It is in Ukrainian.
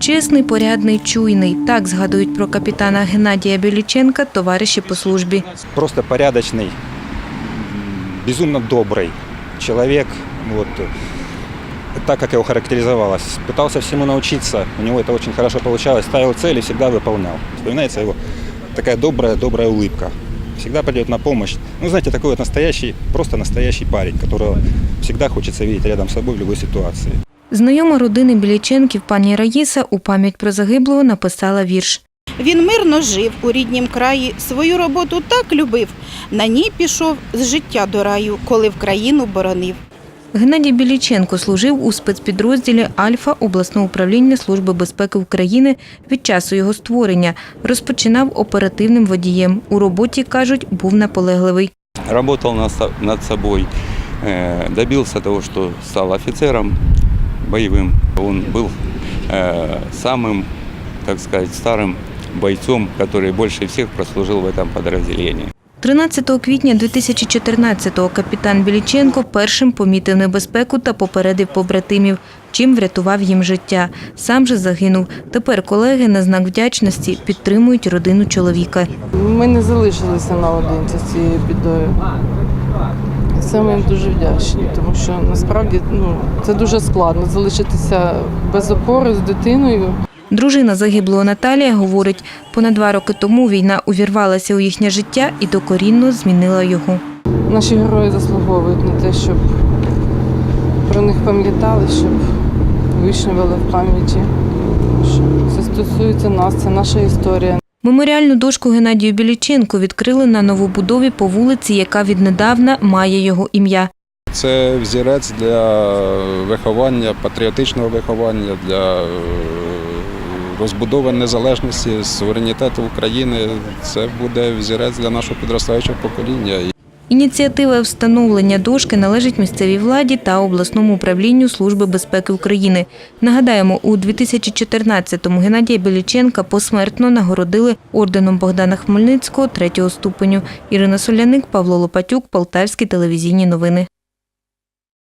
Чесний, порядний, чуйний. Так згадують про капітана Геннадія Біліченка товариші по службі. просто порядочный, м, безумно добрый человек. Вот, э, так, как его характеризовалось. Пытался всему научиться, у него это очень хорошо получалось, ставил цели, всегда выполнял. Вспоминается его такая добрая, добрая улыбка. Всегда придет на помощь. Ну, знаете, такой вот настоящий, просто настоящий парень, которого всегда хочется видеть рядом с собой в любой ситуации. Знайома родини Біліченків пані Раїса у пам'ять про загиблого написала вірш. Він мирно жив у ріднім краї, свою роботу так любив. На ній пішов з життя до раю, коли в країну боронив. Геннадій Біліченко служив у спецпідрозділі Альфа обласного управління Служби безпеки України від часу його створення. Розпочинав оперативним водієм. У роботі, кажуть, був наполегливий. работал над со- над собой, э, того, что стал офицером боевым. Он был э, самым, так сказать, старым бойцом, который больше всех прослужил в этом подразделении. 13 квітня 2014-го капітан Біліченко першим помітив небезпеку та попередив побратимів, чим врятував їм життя. Сам же загинув. Тепер колеги на знак вдячності підтримують родину чоловіка. Ми не залишилися наодинці з цією бідою. Ми їм дуже вдячні, тому що насправді ну, це дуже складно залишитися без опори з дитиною. Дружина загиблого Наталія говорить, понад два роки тому війна увірвалася у їхнє життя і докорінно змінила його. Наші герої заслуговують на те, щоб про них пам'ятали, щоб вишнювали в пам'яті. Що Це стосується нас, це наша історія. Меморіальну дошку Геннадію Біліченку відкрили на новобудові по вулиці, яка віднедавна має його ім'я. Це взірець для виховання, патріотичного виховання, для розбудови незалежності, суверенітету України. Це буде взірець для нашого підростаючого покоління. Ініціатива встановлення дошки належить місцевій владі та обласному управлінню Служби безпеки України. Нагадаємо, у 2014-му Геннадія Біліченка посмертно нагородили орденом Богдана Хмельницького третього ступеню. Ірина Соляник, Павло Лопатюк, Полтавські телевізійні новини.